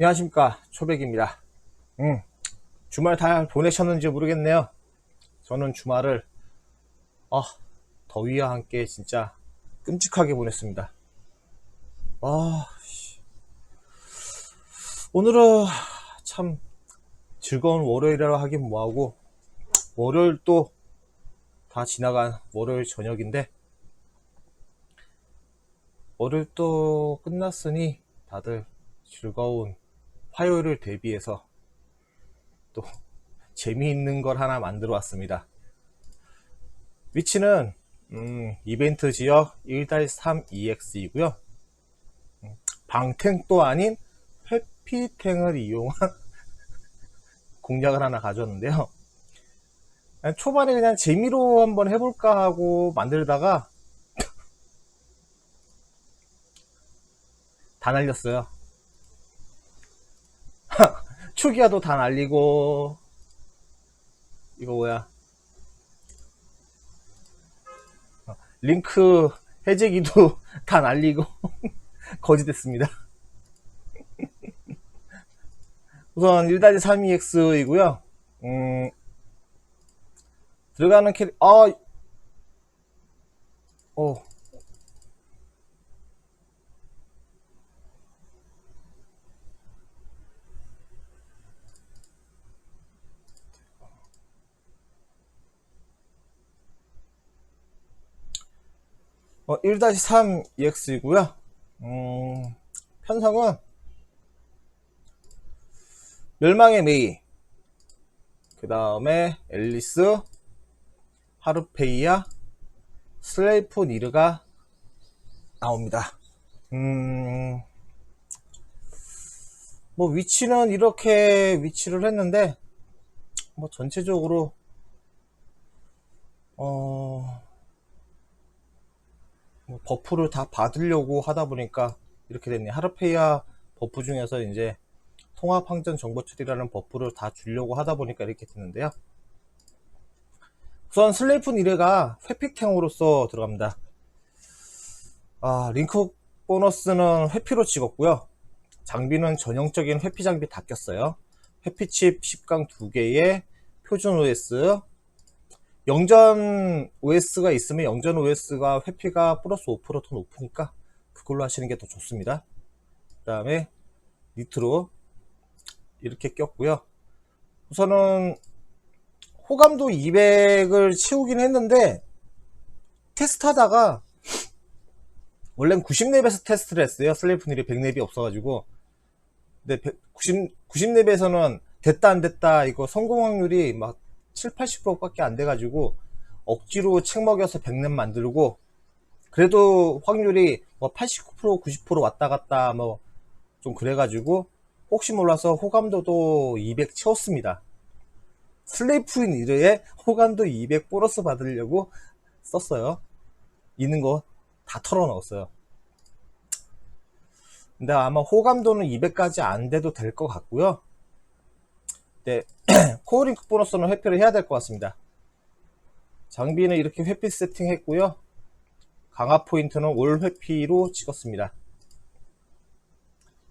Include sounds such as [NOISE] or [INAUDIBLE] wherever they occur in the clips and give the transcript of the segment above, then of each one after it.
안녕하십니까. 초백입니다. 음, 주말 잘 보내셨는지 모르겠네요. 저는 주말을 아, 더위와 함께 진짜 끔찍하게 보냈습니다. 아, 씨. 오늘은 참 즐거운 월요일이라 하긴 뭐하고 월요일 또 다 지나간 월요일 저녁인데 월요일 또 끝났으니 다들 즐거운 화요일을 대비해서 또 재미있는 걸 하나 만들어 왔습니다. 위치는 음, 이벤트 지역 1-3EX이고요. 음, 방탱도 아닌 회피탱을 이용한 [LAUGHS] 공략을 하나 가져왔는데요. 초반에 그냥 재미로 한번 해볼까 하고 만들다가 [LAUGHS] 다 날렸어요. [LAUGHS] 추기야도 다 날리고. 이거 뭐야? 어, 링크 해제기도 [LAUGHS] 다 날리고. [LAUGHS] 거지 됐습니다. 우선 1-32X이고요. 음, 들어가는 캐릭 아! 어, 어, 1-3 EX이고요. 음, 편성은 멸망의 메이, 그 다음에 앨리스, 하르페이아, 슬레이프 니르가 나옵니다. 음, 뭐 위치는 이렇게 위치를 했는데 뭐 전체적으로 어. 뭐 버프를 다 받으려고 하다 보니까 이렇게 됐네. 하르페이아 버프 중에서 이제 통합항전 정보 처리라는 버프를 다 주려고 하다 보니까 이렇게 됐는데요. 우선 슬레이프 니레가 회픽탱으로서 들어갑니다. 아, 링크 보너스는 회피로 찍었고요. 장비는 전형적인 회피 장비 다 꼈어요. 회피칩 10강 2개에 표준 OS, 영전 OS가 있으면 영전 OS가 회피가 플러스 5%더 높으니까 그걸로 하시는 게 더 좋습니다. 그 다음에 니트로 이렇게 꼈고요. 우선은 호감도 200을 채우긴 했는데 테스트 하다가 원래는 90렙에서 테스트를 했어요. 슬레이프닐이 100렙이 없어가지고 근데 90, 90렙에서는 됐다 안 됐다 이거 성공 확률이 막 7, 80%밖에 안 돼가지고 억지로 책 먹여서 100렙 만들고 그래도 확률이 뭐 89%, 90% 왔다 갔다 뭐 좀 그래가지고 혹시 몰라서 호감도도 200 채웠습니다. 슬레이프인 이르에 호감도 200 보너스 받으려고 썼어요. 있는 거 다 털어 넣었어요. 근데 아마 호감도는 200까지 안 돼도 될 것 같고요. 네, [CLEARS THROAT] 코어링크 보너스는 회피를 해야 될 것 같습니다. 장비는 이렇게 회피 세팅했고요. 강화 포인트는 올 회피로 찍었습니다.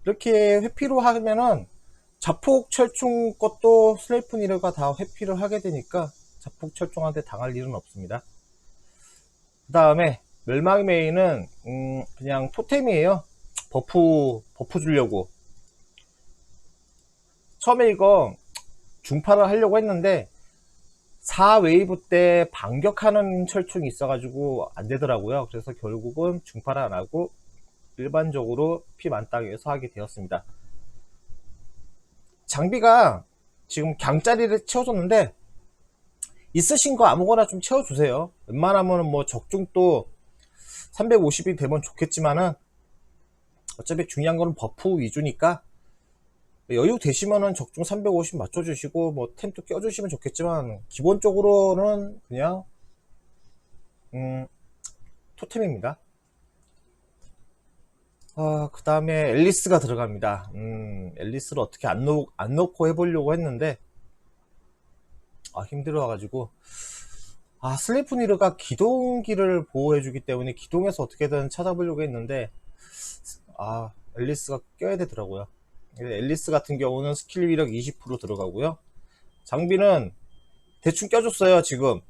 이렇게 회피로 하면은 자폭 철충 것도 슬레이프 니르가 다 회피를 하게 되니까 자폭 철충한테 당할 일은 없습니다. 그 다음에 멸망 메인은 음 그냥 토템이에요. 버프 버프 주려고 처음에 이거 중파를 하려고 했는데 4웨이브 때 반격하는 철충이 있어가지고 안 되더라고요. 그래서 결국은 중파를 안 하고 일반적으로 피 만땅에서 하게 되었습니다. 장비가 지금 강짜리를 채워줬는데 있으신 거 아무거나 좀 채워주세요. 웬만하면 뭐 적중도 350이 되면 좋겠지만은 어차피 중요한 거는 버프 위주니까 여유 되시면은 적중 350 맞춰주시고 뭐 템도 껴주시면 좋겠지만 기본적으로는 그냥 음, 토템입니다. 아, 그 다음에 앨리스가 들어갑니다. 음, 앨리스를 어떻게 안, 놓, 안 놓고 해보려고 했는데 아, 힘들어 가지고 아, 슬리프니르가 기동기를 보호해주기 때문에 기동에서 어떻게든 찾아보려고 했는데 아, 앨리스가 껴야 되더라고요. 앨리스 같은 경우는 스킬 위력 20% 들어가고요. 장비는 대충 껴줬어요, 지금.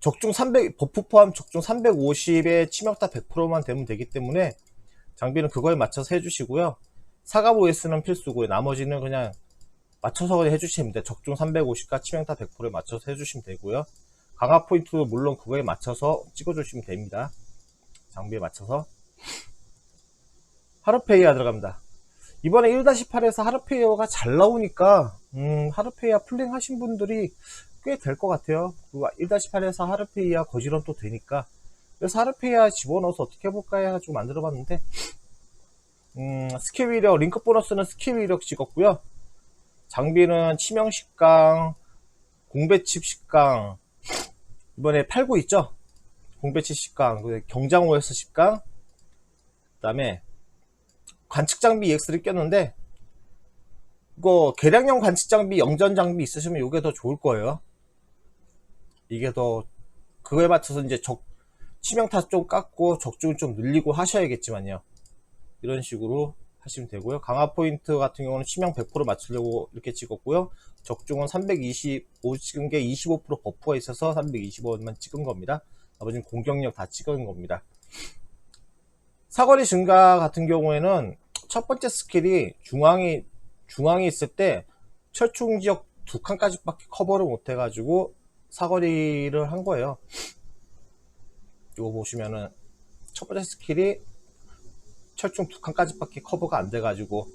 적중 300, 버프 포함 적중 350에 치명타 100%만 되면 되기 때문에 장비는 그거에 맞춰서 해주시고요. 사갑 OS는 필수고요. 나머지는 그냥 맞춰서 해주시면 됩니다. 적중 350과 치명타 100%에 맞춰서 해주시면 되고요. 강화 포인트도 물론 그거에 맞춰서 찍어주시면 됩니다. 장비에 맞춰서. 하르페이아 들어갑니다. 이번에 1-8에서 하르페이아가 잘 나오니까 음, 하르페이아 플랭 하신 분들이 꽤 될 것 같아요. 1-8에서 하르페이아 거지론 또 되니까 그래서 하르페이아 집어넣어서 어떻게 해볼까 해가지고 만들어 봤는데 음, 스킬 위력 링크 보너스는 스킬 위력 찍었고요. 장비는 치명 식강, 공배칩 식강 이번에 팔고 있죠. 공배칩 식강, 경장 OS 식강 그 다음에 관측 장비 EX를 꼈는데 이거 개량형 관측 장비 영전 장비 있으시면 이게 더 좋을 거예요. 이게 더 그거에 맞춰서 이제 적 치명타 좀 깎고 적중을 좀 늘리고 하셔야겠지만요. 이런 식으로 하시면 되고요. 강화 포인트 같은 경우는 치명 100% 맞추려고 이렇게 찍었고요. 적중은 325 찍은 게 25% 버프가 있어서 325만 찍은 겁니다. 나머지는 공격력 다 찍은 겁니다. 사거리 증가 같은 경우에는 첫 번째 스킬이 중앙이 중앙에 있을 때 철충 지역 두 칸까지밖에 커버를 못 해가지고 사거리를 한 거예요. 이거 보시면은 첫 번째 스킬이 철중 두 칸까지밖에 커버가 안 돼가지고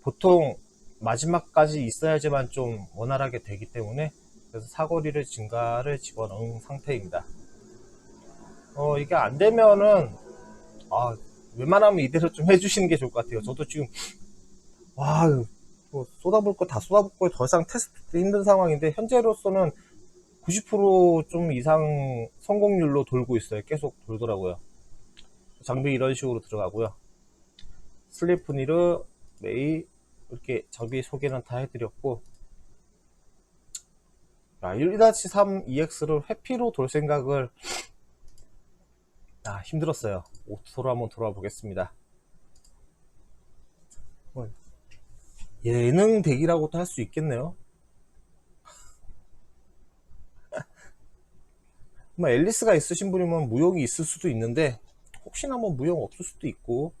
보통 마지막까지 있어야지만 좀 원활하게 되기 때문에 그래서 사거리를 증가를 집어넣은 상태입니다. 어 이게 안 되면은 아 웬만하면 이대로 좀 해주시는 게 좋을 것 같아요. 저도 지금 와, 뭐 쏟아볼 거 다 쏟아붓고 더 이상 테스트 힘든 상황인데 현재로서는 90%좀 이상 성공률로 돌고 있어요. 계속 돌더라고요. 장비 이런 식으로 들어가고요. 슬리프니르, 메이 이렇게 장비 소개는 다 해드렸고 1-3 EX를 회피로 돌 생각을 아 힘들었어요. 오토로 한번 돌아 보겠습니다. 뭐, 예능 대기라고도 할 수 있겠네요. [LAUGHS] 뭐 앨리스가 있으신 분이면 무용이 있을 수도 있는데 혹시나 뭐 무용 없을 수도 있고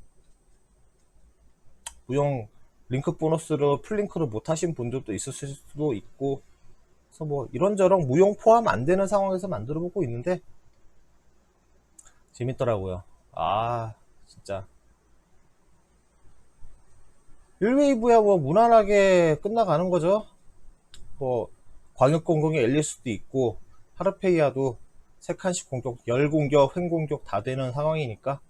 무용 링크 보너스로 풀링크를 못 하신 분들도 있을 수도 있고 그래서 뭐 이런저런 무용 포함 안 되는 상황에서 만들어 보고 있는데 재밌더라고요. 아, 진짜. 1웨이브야 뭐 무난하게 끝나가는 거죠. 뭐, 광역공공의 앨리스도 있고, 하르페이아도 3칸씩 공격, 열공격, 횡공격 다 되는 상황이니까.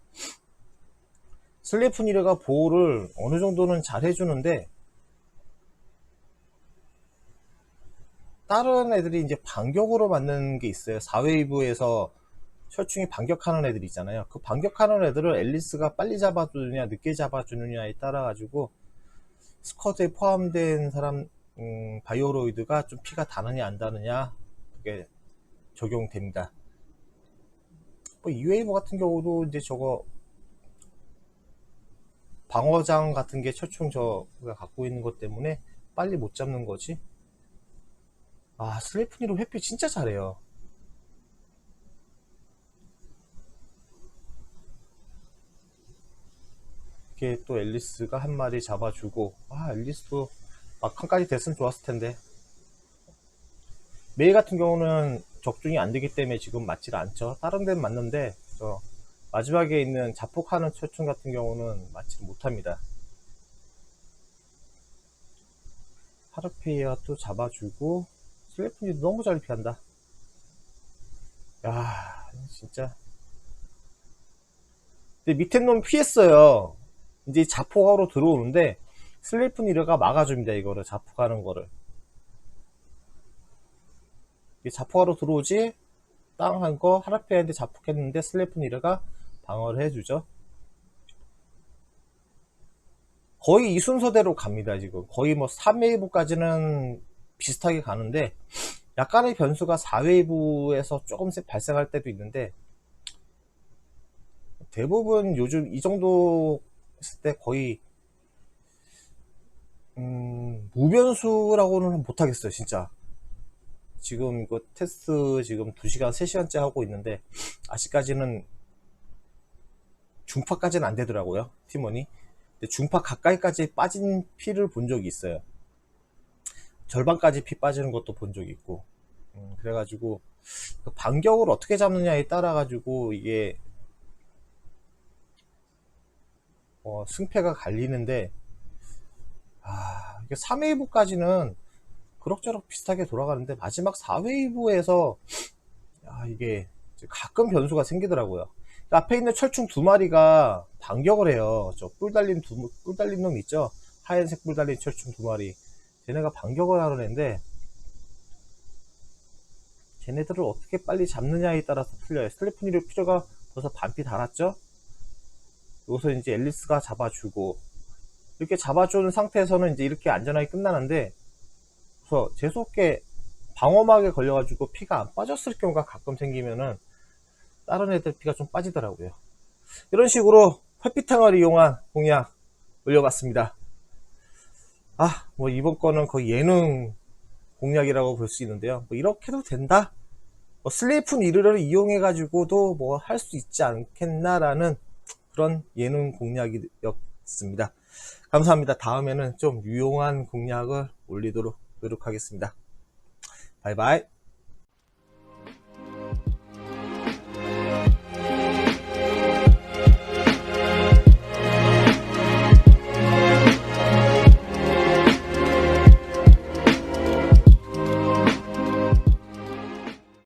슬리프니르가 보호를 어느 정도는 잘 해주는데, 다른 애들이 이제 반격으로 맞는 게 있어요. 4웨이브에서 철충이 반격하는 애들 있잖아요. 그 반격하는 애들을 앨리스가 빨리 잡아주느냐 늦게 잡아주느냐에 따라 가지고 스쿼드에 포함된 사람 음, 바이오로이드가 좀 피가 다느냐 안 다느냐 그게 적용됩니다. 뭐 이웨이브 같은 경우도 이제 저거 방어장 같은 게 철충 저가 갖고 있는 것 때문에 빨리 못 잡는 거지. 아 슬리프니로 회피 진짜 잘해요. 이렇게 또 앨리스가 한 마리 잡아주고 아 앨리스도 막판까지 됐으면 좋았을 텐데. 메이 같은 경우는 적중이 안 되기 때문에 지금 맞질 않죠. 다른 데는 맞는데 저 마지막에 있는 자폭하는 철충 같은 경우는 맞지 못합니다. 하르페이가 또 잡아주고 슬래프니 너무 잘 피한다. 야 진짜. 근데 밑에 놈 피했어요 이제 자폭하러 들어오는데 슬리프 니르가 막아줍니다 이거를 자폭하는 거를. 자폭하러 들어오지 땅 한 거 하라페한테 자폭했는데 슬리프 니르가 방어를 해주죠. 거의 이 순서대로 갑니다 지금. 거의 뭐 3웨이브까지는 비슷하게 가는데 약간의 변수가 4웨이브에서 조금씩 발생할 때도 있는데 대부분 요즘 이 정도 했을 때 거의 음, 무변수라고는 못하겠어요, 진짜. 지금 이거 테스트 지금 2시간, 3시간째 하고 있는데, 아직까지는 중파까지는 안 되더라고요, 팀원이. 중파 가까이까지 빠진 피를 본 적이 있어요. 절반까지 피 빠지는 것도 본 적이 있고. 음, 그래가지고, 그 반격을 어떻게 잡느냐에 따라 가지고, 이게, 어, 승패가 갈리는데, 아, 이게 3웨이브까지는 그럭저럭 비슷하게 돌아가는데 마지막 4웨이브에서 이게 이제 가끔 변수가 생기더라고요. 그 앞에 있는 철충 두 마리가 반격을 해요. 저 뿔 달린 두, 뿔 달린 놈 있죠? 하얀색 뿔 달린 철충 두 마리. 쟤네가 반격을 하는 애인데 쟤네들을 어떻게 빨리 잡느냐에 따라서 틀려요. 슬리프니를 필요가 벌써 반피 달았죠? 여기서 이제 앨리스가 잡아주고 이렇게 잡아주는 상태에서는 이제 이렇게 안전하게 끝나는데 그래서 재수없게 방어막에 걸려가지고 피가 안 빠졌을 경우가 가끔 생기면은 다른 애들 피가 좀 빠지더라고요. 이런 식으로 회피탕을 이용한 공약 올려봤습니다. 아, 뭐 이번 거는 거의 예능 공략이라고 볼 수 있는데요. 뭐 이렇게도 된다? 뭐 슬레이프 니르를 이용해 가지고도 뭐 할 수 있지 않겠나라는 그런 예능 공략이었습니다. 감사합니다. 다음에는 좀 유용한 공략을 올리도록 노력하겠습니다. 바이바이.